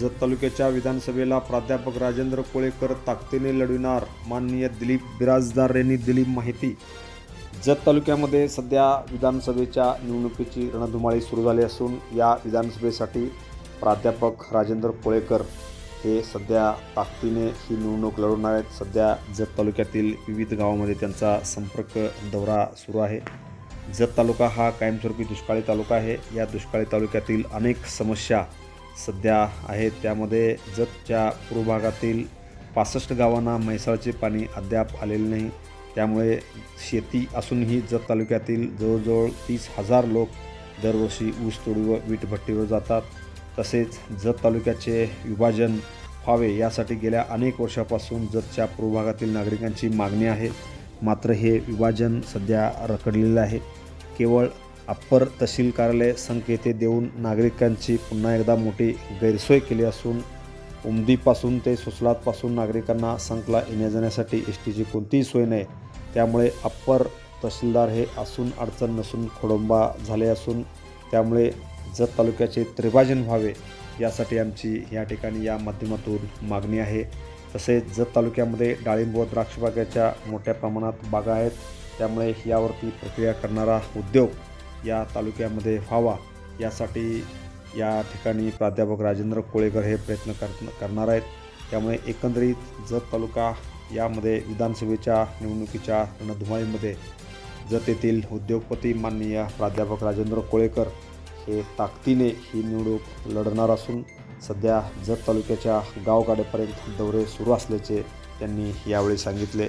जत तालुक्याच्या विधानसभेला प्राध्यापक राजेंद्र कोळेकर ताकदीने लढविणार माननीय दिलीप बिराजदार यांनी दिली माहिती. जत तालुक्यामध्ये सध्या विधानसभेच्या निवडणुकीची रणधुमाळी सुरू झाली असून या विधानसभेसाठी प्राध्यापक राजेंद्र कोळेकर हे सध्या ताकदीने ही निवडणूक लढवणार आहेत. सध्या जत तालुक्यातील विविध गावामध्ये त्यांचा संपर्क दौरा सुरू आहे. जत तालुका हा कायमस्वरूपी दुष्काळी तालुका आहे. या दुष्काळी तालुक्यातील अनेक समस्या सध्या आहेत. त्यामध्ये जतच्या पूर्व भागातील पासष्ट गावांना म्हैसाळचे पाणी अद्याप आलेले नाही. त्यामुळे शेती असूनही जत तालुक्यातील जवळजवळ तीस हजार लोक दरवर्षी ऊस तोडी व वीटभट्टीवर जातात. तसेच जत तालुक्याचे विभाजन व्हावे यासाठी गेल्या अनेक वर्षापासून जतच्या पूर्व भागातील नागरिकांची मागणी आहे. मात्र हे विभाजन सध्या रखडलेलं आहे. केवळ अप्पर तहसील कार्यालय संकेते येथे देऊन नागरिकांची पुन्हा एकदा मोठी गैरसोय केली असून उमदीपासून ते सुसलातपासून नागरिकांना संकला येण्या जाण्यासाठी एस टीची कोणतीही सोय नाही. त्यामुळे अप्पर तहसीलदार हे असून अडचण नसून खोडंबा झाले असून त्यामुळे जत तालुक्याचे त्रिभाजन व्हावे यासाठी आमची या ठिकाणी या माध्यमातून मागणी आहे. तसेच जत तालुक्यामध्ये डाळिंब व द्राक्षबागाच्या मोठ्या प्रमाणात बागा आहेत. त्यामुळे यावरती प्रक्रिया करणारा उद्योग या तालुक्यामध्ये व्हावा यासाठी या ठिकाणी प्राध्यापक राजेंद्र कोळेकर हे प्रयत्न कर करणार आहेत. त्यामुळे एकंदरीत जत तालुका यामध्ये विधानसभेच्या निवडणुकीच्या रणधुमाळीमध्ये जत येथील उद्योगपती माननीय प्राध्यापक राजेंद्र कोळेकर हे ताकदीने ही निवडणूक लढणार असून सध्या जत तालुक्याच्या गावगाड्यापर्यंत दौरे सुरू असल्याचे त्यांनी यावेळी सांगितले.